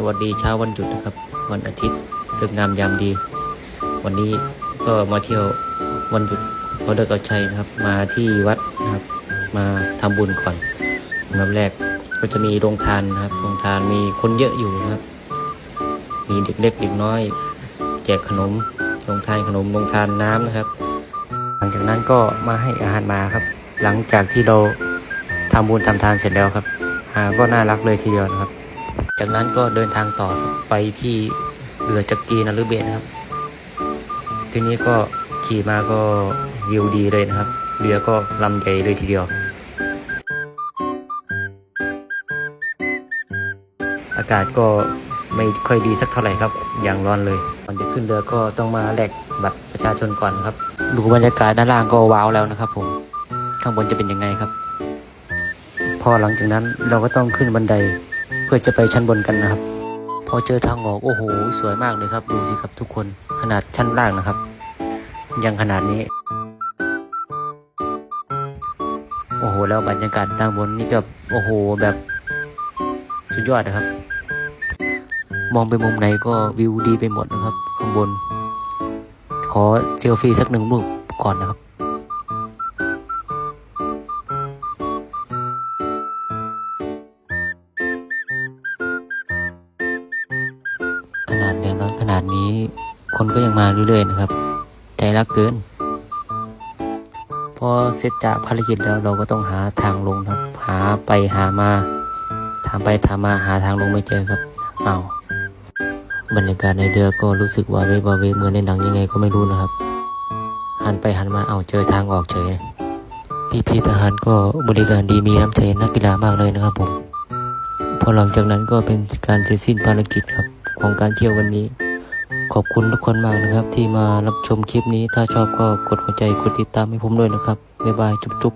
สวัสดีเช้าวันหยุดนะครับ วันอาทิตย์เลิกงามยามดี วันนี้ก็มาเที่ยววันหยุดพอเลิกเอาชัยนะครับ มาที่วัดนะครับ มาทำบุญก่อนอันดับแรกก็จะมีโรงทานนะครับโรงทานมีคนเยอะอยู่นะครับ มีเด็กเล็กเด็กน้อย แจกขนมโรงทานขนมโรงทานน้ำนะครับ หลังจากนั้นก็มาให้อาหารมาครับ หลังจากที่เราทำบุญทำทานเสร็จแล้วครับหาก็น่ารักเลยทีเดียวนะครับ จากนั้นก็เดินทางต่อไปที่เรือจักรีนฤเบศนะครับ ทีนี้ก็ขี่มาก็วิวดีเลยนะครับ เรือก็ลำใหญ่เลยทีเดียว อากาศก็ไม่ค่อยดีสักเท่าไหร่ครับ อย่างร้อนเลยก่อนจะขึ้นเรือก็ต้องมาแลกบัตรประชาชนก่อนครับ ดูบรรยากาศด้านล่างก็ว้าวแล้วนะครับผม ข้างบนจะเป็นยังไงครับ พอหลังจากนั้นเราก็ต้องขึ้นบันได พื่อจะไปชั้นบนกันนะครับ พอเจอทางออกโอ้โห สวยมากเลยครับ ดูสิครับทุกคนขนาดชั้นล่างนะครับ ยังขนาดนี้ โอ้โห แล้วบรรยากาศด้านบนนี่แบบโอ้โหแบบสุดยอดนะครับ มองไปมุมไหนก็วิวดีไปหมดนะครับ ข้างบน ขอเซลฟี่สักหนึ่งรูปก่อนนะครับ ร้อนขนาดนี้ คนก็ยังมาเรื่อยๆนะครับ ใจรักเกิน พอเสร็จจากภารกิจแล้วเราก็ต้องหาทางลงครับ หาไปหามา ถามไปถามมาหาทางลงไม่เจอครับเอ้าบรรยากาศในเรือก็รู้สึกว่าเวบาเวเหมือนในหนังยังไงก็ไม่รู้นะครับ หันไปหันมาเอาเจอทางออกเฉยพี่พี่ทหารก็บริการดีมีน้ำใจนักกีฬามากเลยนะครับผม พอหลังจากนั้นก็เป็นการเสร็จสิ้นภารกิจครับ ของการเที่ยววันนี้ ขอบคุณทุกคนมากนะครับ ที่มารับชมคลิปนี้ถ้าชอบก็กดหัวใจกดติดตามให้ผมด้วยนะครับบ๊ายบายจุ๊บ